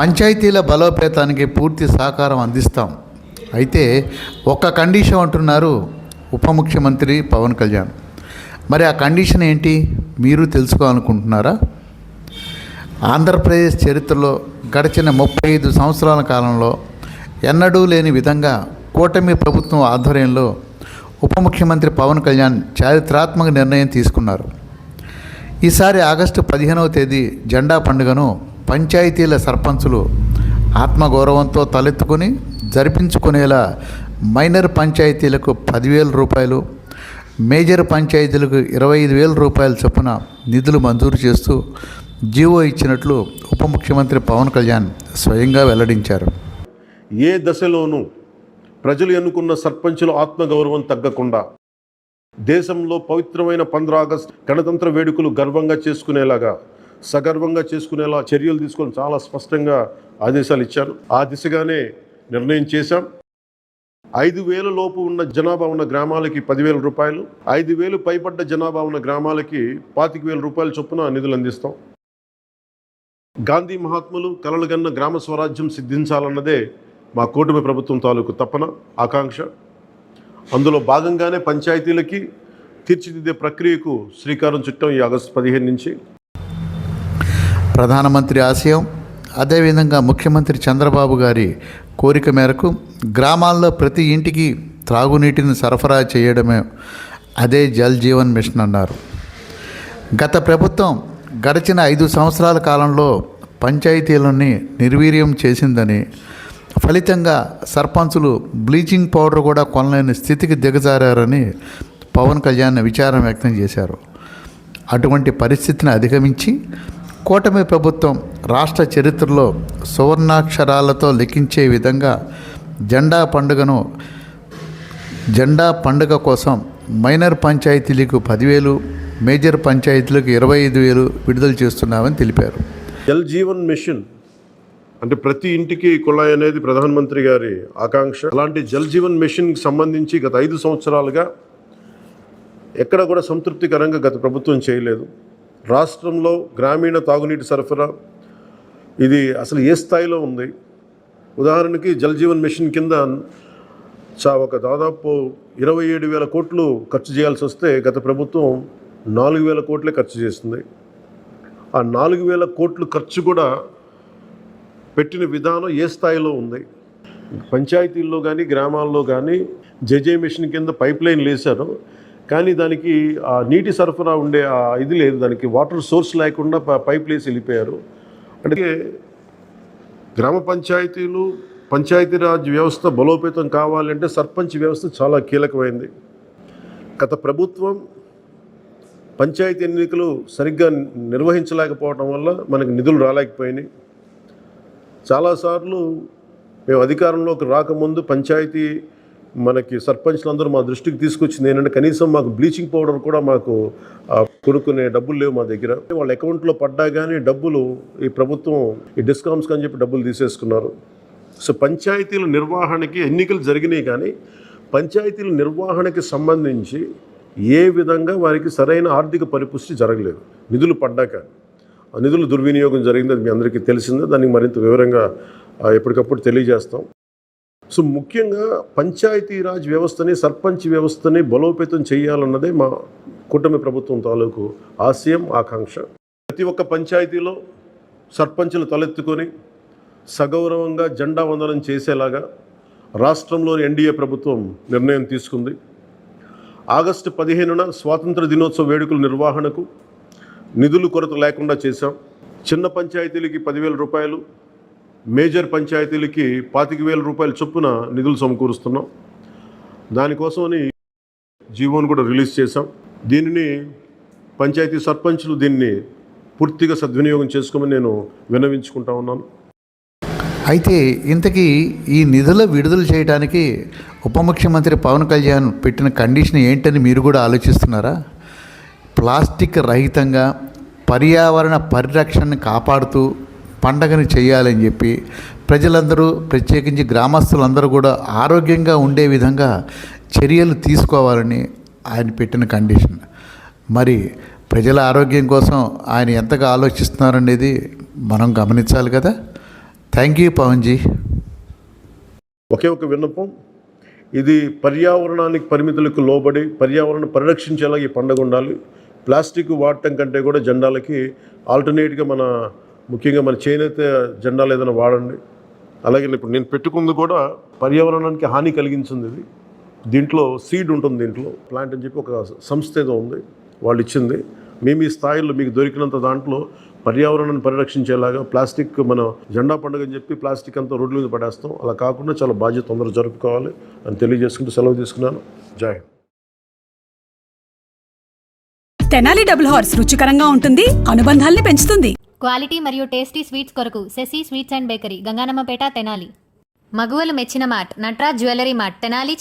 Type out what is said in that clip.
పంచాయతీల బలోపేతానికి పూర్తి సహకారం అందిస్తాం. అయితే ఒక్క కండిషన్ అంటున్నారు ఉప ముఖ్యమంత్రి పవన్ కళ్యాణ్. మరి ఆ కండిషన్ ఏంటి? మీరు తెలుసుకోవాలనుకుంటున్నారా? ఆంధ్రప్రదేశ్ చరిత్రలో గడిచిన ముప్పై ఐదు సంవత్సరాల కాలంలో ఎన్నడూ లేని విధంగా కూటమి ప్రభుత్వం ఆధ్వర్యంలో ఉప ముఖ్యమంత్రి పవన్ కళ్యాణ్ చారిత్రాత్మక నిర్ణయం తీసుకున్నారు. ఈసారి ఆగస్టు పదిహేనవ తేదీ జెండా పండుగను పంచాయతీల సర్పంచులు ఆత్మగౌరవంతో తలెత్తుకుని జరిపించుకునేలా మైనర్ పంచాయతీలకు పదివేల రూపాయలు మేజర్ పంచాయతీలకు ఇరవై ఐదు వేల రూపాయల చొప్పున నిధులు మంజూరు చేస్తూ జీవో ఇచ్చినట్లు ఉప ముఖ్యమంత్రి పవన్ కళ్యాణ్ స్వయంగా వెల్లడించారు. ఏ దశలోనూ ప్రజలు ఎన్నుకున్న సర్పంచుల ఆత్మగౌరవం తగ్గకుండా దేశంలో పవిత్రమైన పంద్ర ఆగస్ట్ గణతంత్ర వేడుకలు గర్వంగా చేసుకునేలాగా సగర్వంగా చేసుకునేలా చర్యలు తీసుకొని చాలా స్పష్టంగా ఆదేశాలు ఇచ్చారు. ఆ దిశగానే నిర్ణయం చేశాం. ఐదు వేల లోపు ఉన్న జనాభా ఉన్న గ్రామాలకి పదివేల రూపాయలు ఐదు వేలు పైబడ్డ జనాభా ఉన్న గ్రామాలకి పాతిక వేల రూపాయల చొప్పున నిధులు అందిస్తాం. గాంధీ మహాత్ములు కలలుగన్న గ్రామ స్వరాజ్యం సిద్ధించాలన్నదే మా కూటమి ప్రభుత్వం తాలూకు తపన ఆకాంక్ష. అందులో భాగంగానే పంచాయతీలకి తీర్చిదిద్దే ప్రక్రియకు శ్రీకారం చుట్టం ఈ ఆగస్టు పదిహేను నుంచి. ప్రధానమంత్రి ఆశయం అదేవిధంగా ముఖ్యమంత్రి చంద్రబాబు గారి కోరిక మేరకు గ్రామాల్లో ప్రతి ఇంటికి త్రాగునీటిని సరఫరా చేయడమే అదే జల్ జీవన్ మిషన్ అన్నారు. గత ప్రభుత్వం గడిచిన ఐదు సంవత్సరాల కాలంలో పంచాయతీలని నిర్వీర్యం చేసిందని ఫలితంగా సర్పంచులు బ్లీచింగ్ పౌడర్ కూడా కొనలేని స్థితికి దిగజారని పవన్ కళ్యాణ్ విచారం వ్యక్తం చేశారు. అటువంటి పరిస్థితిని అధిగమించి కూటమి ప్రభుత్వం రాష్ట్ర చరిత్రలో సువర్ణాక్షరాలతో లిఖించే విధంగా జెండా పండుగను జెండా పండుగ కోసం మైనర్ పంచాయతీలకు పదివేలు మేజర్ పంచాయతీలకు ఇరవై ఐదు వేలు విడుదల చేస్తున్నామని తెలిపారు. జల్ జీవన్ మిషన్ అంటే ప్రతి ఇంటికి కుళాయి అనేది ప్రధానమంత్రి గారి ఆకాంక్ష. అలాంటి జల్ జీవన్ మిషన్కి సంబంధించి గత ఐదు సంవత్సరాలుగా ఎక్కడ కూడా సంతృప్తికరంగా గత ప్రభుత్వం చేయలేదు. రాష్ట్రంలో గ్రామీణ తాగునీటి సరఫరా ఇది అసలు ఏ స్థాయిలో ఉంది? ఉదాహరణకి జల్ జీవన్ మిషన్ కింద చా ఒక దాదాపు ఇరవై ఏడు వేల కోట్లు ఖర్చు చేయాల్సి వస్తే గత ప్రభుత్వం నాలుగు వేల కోట్లే ఖర్చు చేస్తుంది ఆ నాలుగు వేల కోట్లు ఖర్చు కూడా పెట్టిన విధానం ఏ స్థాయిలో ఉంది? పంచాయతీల్లో కానీ గ్రామాల్లో కానీ జేజే మిషన్ కింద పైప్ లైన్లు వేశారు కానీ దానికి ఆ నీటి సరఫరా ఉండే ఆ ఇది లేదు. దానికి వాటర్ సోర్స్ లేకుండా పైప్ లేసి వెళ్ళిపోయారు. అంటే గ్రామ పంచాయతీలు పంచాయతీరాజ్ వ్యవస్థ బలోపేతం కావాలంటే సర్పంచ్ వ్యవస్థ చాలా కీలకమైంది. గత ప్రభుత్వం పంచాయతీ ఎన్నికలు సరిగ్గా నిర్వహించలేకపోవడం వల్ల మనకు నిధులు రాలేకపోయినాయి. చాలాసార్లు మేము అధికారంలోకి రాకముందు పంచాయతీ మనకి సర్పంచ్లందరూ మా దృష్టికి తీసుకొచ్చింది ఏంటంటే కనీసం మాకు బ్లీచింగ్ పౌడర్ కూడా మాకు కొనుక్కునే డబ్బులు లేవు మా దగ్గర. వాళ్ళ అకౌంట్లో పడ్డా కానీ డబ్బులు ఈ ప్రభుత్వం ఈ డిస్కౌంట్స్ అని చెప్పి డబ్బులు తీసేసుకున్నారు. సో పంచాయతీల నిర్వహణకి ఎన్నికలు జరిగినాయి కానీ పంచాయతీల నిర్వహణకి సంబంధించి ఏ విధంగా వారికి సరైన ఆర్థిక పరిపుష్టి జరగలేదు. నిధులు పడ్డాక నిధులు దుర్వినియోగం జరిగింది అది మీ అందరికీ తెలిసిందే. దానికి మరింత వివరంగా ఎప్పటికప్పుడు తెలియజేస్తాం. సో ముఖ్యంగా పంచాయతీరాజ్ వ్యవస్థని సర్పంచ్ వ్యవస్థని బలోపేతం చేయాలన్నదే మా కూటమి ప్రభుత్వం తాలూకు ఆశయం ఆకాంక్ష. ప్రతి ఒక్క పంచాయతీలో సర్పంచులు తలెత్తుకొని సగౌరవంగా జెండా వందనం చేసేలాగా రాష్ట్రంలోని ఎన్డీఏ ప్రభుత్వం నిర్ణయం తీసుకుంది. ఆగస్టు పదిహేనున స్వాతంత్ర దినోత్సవ వేడుకల నిర్వహణకు నిధులు కొరత లేకుండా చేశాం. చిన్న పంచాయతీలకి పదివేల రూపాయలు మేజర్ పంచాయతీలకి పాతిక వేల రూపాయల చొప్పున నిధులు సమకూరుస్తున్నాం. దానికోసమని జీవోను కూడా రిలీజ్ చేశాం. దీనిని పంచాయతీ సర్పంచులు దీన్ని పూర్తిగా సద్వినియోగం చేసుకోమని నేను విన్నవించుకుంటా ఉన్నాను. అయితే ఇంతకీ ఈ నిధుల విడుదల చేయడానికి ఉప ముఖ్యమంత్రి పవన్ కళ్యాణ్ పెట్టిన కండిషన్ ఏంటని మీరు కూడా ఆలోచిస్తున్నారా? ప్లాస్టిక్ రహితంగా పర్యావరణ పరిరక్షణను కాపాడుతూ పండగని చేయాలని చెప్పి ప్రజలందరూ ప్రత్యేకించి గ్రామస్తులందరూ కూడా ఆరోగ్యంగా ఉండే విధంగా చర్యలు తీసుకోవాలని ఆయన పెట్టిన కండిషన్. మరి ప్రజల ఆరోగ్యం కోసం ఆయన ఎంతగా ఆలోచిస్తున్నారనేది మనం గమనించాలి కదా. థ్యాంక్ యూ పవన్జీ ఒకే ఒక విన్నపం. ఇది పర్యావరణానికి పరిమితులకు లోబడి పర్యావరణ పరిరక్షించేలా ఈ పండుగ ఉండాలి. ప్లాస్టిక్ వాడటం కంటే కూడా జెండాలకి ఆల్టర్నేట్గా మన ముఖ్యంగా మన చేనేత జెండాలు ఏదైనా వాడండి. అలాగే ఇప్పుడు నేను పెట్టుకుంది కూడా పర్యావరణానికి హాని కలిగించింది ఇది. దీంట్లో సీడ్ ఉంటుంది దీంట్లో. ప్లాంట్ అని చెప్పి ఒక సంస్థ ఏదో ఉంది. వాళ్ళు ఇచ్చింది. మేము ఈ స్థాయిలో మీకు దొరికినంత దాంట్లో పర్యావరణాన్ని పరిరక్షించేలాగా ప్లాస్టిక్ మన జెండా పండుగ అని చెప్పి ప్లాస్టిక్ అంతా రోడ్ల మీద పడేస్తాం. అలా కాకుండా చాలా బాధ్యత తొందరగా జరుపుకోవాలి అని తెలియజేసుకుంటూ సెలవు తీసుకున్నాను. జాయ్ తెనాలి డబుల్ హార్స్ రుచికరంగా ఉంటుంది. అనుబంధాల్ని పెంచుతుంది. క్వాలిటీ మరియు టేస్టీ స్వీట్స్ కొరకు Sasi sweets and bakery Ganganammapeta Tenali. మగువలు మెచ్చిన mart Natraj jewellery mart Tenali